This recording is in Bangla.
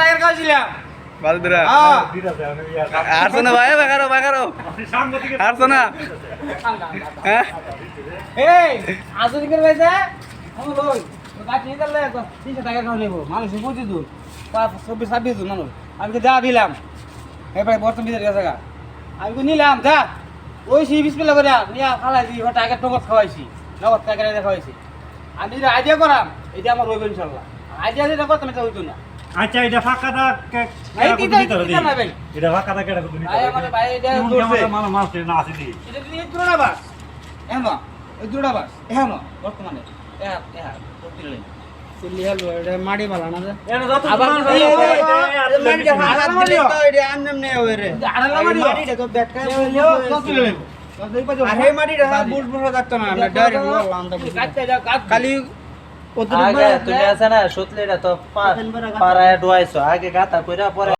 টাকার খাওয়াইছিলাম বাদুরা আরছো না ভাই বাগারো বাগারো। আরছো না হ্যাঁ? এই আজ দিকের ভাইছে আমি লই গাছ গেলে তিনশো টাকা খাওয়া নেব মানুষ বুঝি দূর চব্বিশ ছাব্বিশ দূর মানুষ। আমি তো যা দিলাম এবারে বর্তমান ভিতরে গেছে গা। আমি তো নিলাম যা। ওই সি বিশ পেলে করে নিয়ে খালাইছি ওর টাকা টকত খাওয়াইছি নগদ টাকা খাওয়াইছি। আমি যেটা আইডিয়া করাম এটা আমার রইব ইনশাল্লাহ। আইডিয়া যেটা করতাম এটা হইতো না। আচ্ছা এটা ফাঁকাটা কেডা কিটা- কুতুনি তোরা কিটা দি? এটা ফাঁকাটা কেডা কুতুনি ভাই তোরা আমার ভাই এটা এমন কি ধরছে। আমাদের মানুষ মানুষ না আসে দি? এটা দিয়ে দুটা বাস। এমন ওই দুটা বাস। এমন বর্তমানে। এহা এহা প্রতিদিন চলি হলো এটা না এনে যত আবার মানুষ এই- আছে, এই- এই- এই- এই- এই- মাটিটা এই- হাত এই- দিলে তো এটা আন্নাম নেই হবে রে। আড়ালা মাটি মাটিটা তো ব্যাটকা আর আরে মাটিটা বুট বুট থাকতো না আমরা ডাইরেক্ট বললাম খালি আগে তুমি আছে না সুতলিটা তো পাড়ায় ডুয়াইছো আগে গাতা কইরা পরে